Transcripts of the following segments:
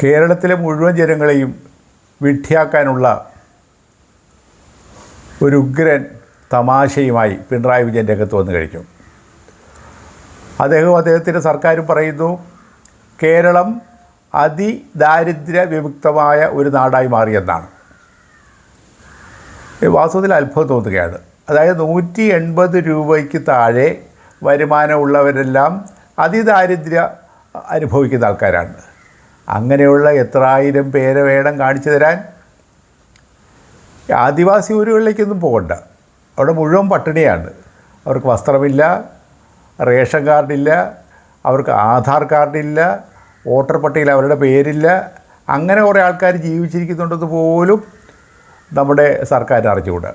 കേരളത്തിലെ മുഴുവൻ ജനങ്ങളെയും വിഡ്ഢിയാക്കാനുള്ള ഒരു ഉഗ്രൻ തമാശയുമായി പിണറായി വിജയൻ രംഗത്ത് വന്നു കഴിഞ്ഞു. അദ്ദേഹവും അദ്ദേഹത്തിന്റെ സർക്കാരും പറയുന്നു കേരളം അതിദാരിദ്ര്യ വിമുക്തമായ ഒരു നാടായി മാറിയെന്നാണ് വാസ്തവത്തിൽ അത്ഭുതം തോന്നുകയാണ്. അതായത് നൂറ്റി എൺപത് രൂപയ്ക്ക് താഴെ വരുമാനമുള്ളവരെല്ലാം അതിദാരിദ്ര്യ അനുഭവിക്കുന്ന ആൾക്കാരാണ്. അങ്ങനെയുള്ള എത്രായിരം പേരെ വേണം കാണിച്ചു തരാൻ. ആദിവാസി ഊരുകളിലേക്കൊന്നും പോകണ്ട. അവിടെ മുഴുവൻ പട്ടിണിയാണ്. അവർക്ക് വസ്ത്രമില്ല റേഷൻ കാർഡില്ല അവർക്ക് ആധാർ കാർഡില്ല വോട്ടർ പട്ടികയിൽ അവരുടെ പേരില്ല. അങ്ങനെ കുറേ ആൾക്കാർ ജീവിച്ചിരിക്കുന്നുണ്ടെന്ന് പോലും നമ്മുടെ സർക്കാർ അറിഞ്ഞുകൂടാ.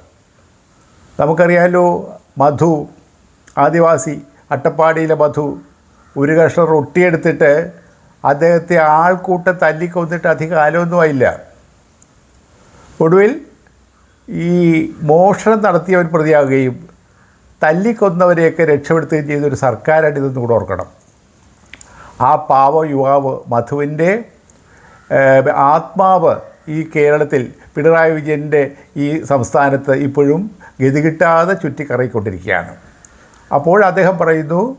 നമുക്കറിയാമല്ലോ മധു ആദിവാസി അട്ടപ്പാടിയിലെ മധു ഒരു കഷ്ണം റൊട്ടിയെടുത്തിട്ട് അദ്ദേഹത്തെ ആൾക്കൂട്ടം തല്ലിക്കൊന്നിട്ട് അധികം കാലമൊന്നും ആയില്ല. ഒടുവിൽ ഈ മോഷണം നടത്തിയവൻ പ്രതിയാകുകയും തല്ലിക്കൊന്നവരെയൊക്കെ രക്ഷപ്പെടുത്തുകയും ചെയ്തൊരു സർക്കാരായിട്ട് ഇതൊന്നും കൂടെ ഓർക്കണം. ആ പാവ യുവാവ് മധുവിന്റെ ആത്മാവ് ഈ കേരളത്തിൽ പിണറായി വിജയന്റെ ഈ സംസ്ഥാനത്ത് ഇപ്പോഴും ഗതികിട്ടാതെ ചുറ്റിക്കറങ്ങിക്കൊണ്ടിരിക്കുകയാണ്. അപ്പോൾ അദ്ദേഹം പറയുന്നു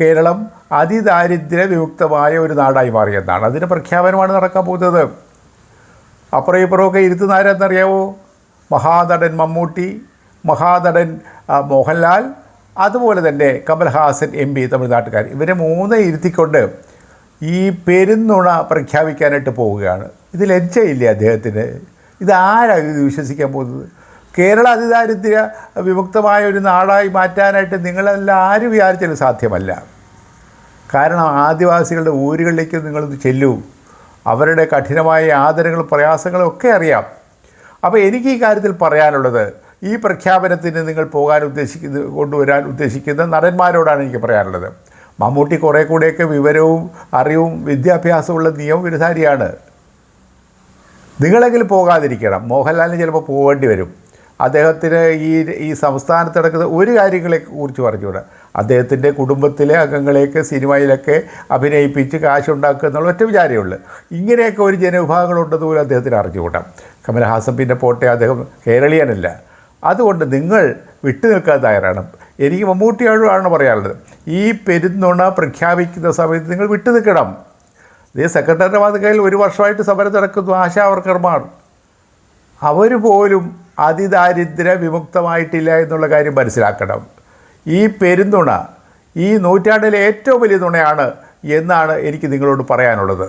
കേരളം അതിദാരിദ്ര്യ വിമുക്തമായ ഒരു നാടായി മാറിയെന്നാണ് അതിന്റെ പ്രഖ്യാപനമാണ് നടക്കാൻ പോകുന്നത്. അപ്പുറം ഇപ്പുറമൊക്കെ ഇരുത്തുന്നാരെന്നറിയാവോ മഹാനടൻ മമ്മൂട്ടി മഹാനടൻ മോഹൻലാൽ അതുപോലെ തന്നെ കമൽഹാസൻ എം പി തമിഴ്നാട്ടുകാർ. ഇവരെ മൂന്ന് ഇരുത്തിക്കൊണ്ട് ഈ പെരുന്നുണ പ്രഖ്യാപിക്കാനായിട്ട് പോവുകയാണ്. ഇത് ലജ്ജയില്ലേ അദ്ദേഹത്തിന്? ഇതാരാണ് ഇത് വിശ്വസിക്കാൻ പോകുന്നത്? കേരള അതിദാരിദ്ര്യ വിമുക്തമായ ഒരു നാടായി മാറ്റാനായിട്ട് നിങ്ങളെല്ലാം ആരും വിചാരിച്ചാലും സാധ്യമല്ല. കാരണം ആദിവാസികളുടെ ഊരുകളിലേക്ക് നിങ്ങളൊന്ന് ചെല്ലൂ. അവരുടെ കഠിനമായ ആദരങ്ങളും പ്രയാസങ്ങളും ഒക്കെ അറിയാം. അപ്പോൾ എനിക്ക് ഈ കാര്യത്തിൽ പറയാനുള്ളത് ഈ പ്രഖ്യാപനത്തിന് നിങ്ങൾ പോകാൻ ഉദ്ദേശിക്കുന്ന കൊണ്ടുവരാൻ ഉദ്ദേശിക്കുന്ന നടന്മാരോടാണ് എനിക്ക് പറയാനുള്ളത്. മമ്മൂട്ടി കുറേ കൂടെയൊക്കെ വിവരവും അറിവും വിദ്യാഭ്യാസമുള്ള നിയമവിരുദ്ധാരിയാണ് നിങ്ങളെങ്കിലും പോകാതിരിക്കണം. മോഹൻലാലിന് ചിലപ്പോൾ പോകേണ്ടി വരും. അദ്ദേഹത്തിന് ഈ ഈ സംസ്ഥാനത്ത് നടക്കുന്ന ഒരു കാര്യങ്ങളെ കുറിച്ച് പറഞ്ഞുകൂടാ? അദ്ദേഹത്തിന്റെ കുടുംബത്തിലെ അംഗങ്ങളെയൊക്കെ സിനിമയിലൊക്കെ അഭിനയിപ്പിച്ച് കാശുണ്ടാക്കുക എന്നുള്ള ഒറ്റ വിചാരമേ ഉള്ളൂ. ഇങ്ങനെയൊക്കെ ഒരു ജനവിഭാഗങ്ങളുണ്ടെന്ന് പോലും അദ്ദേഹത്തിന് അറിഞ്ഞുകൂടാം? കമൽഹാസൻ പിന്നെ പോട്ടെ അദ്ദേഹം കേരളീയനല്ല. അതുകൊണ്ട് നിങ്ങൾ വിട്ടുനിൽക്കാൻ തയ്യാറാണ്. എനിക്ക് മമ്മൂട്ടിയോടാണ് പറയാനുള്ളത്. ഈ പെരുന്നുണ പ്രഖ്യാപിക്കുന്ന സമയത്ത് നിങ്ങൾ വിട്ടു നിൽക്കണം. ഇതേ സെക്രട്ടറിയുടെ വാതിക്കയിൽ ഒരു വർഷമായിട്ട് സമരം നടക്കുന്നു ആശാവർക്കർമാർ. അവർ പോലും അതിദാരിദ്ര്യ വിമുക്തമായിട്ടില്ല എന്നുള്ള കാര്യം മനസ്സിലാക്കണം. ഈ പെരുന്തുണ ഈ നൂറ്റാണ്ടിലെ ഏറ്റവും വലിയ തുണയാണ് എന്നാണ് എനിക്ക് നിങ്ങളോട് പറയാനുള്ളത്.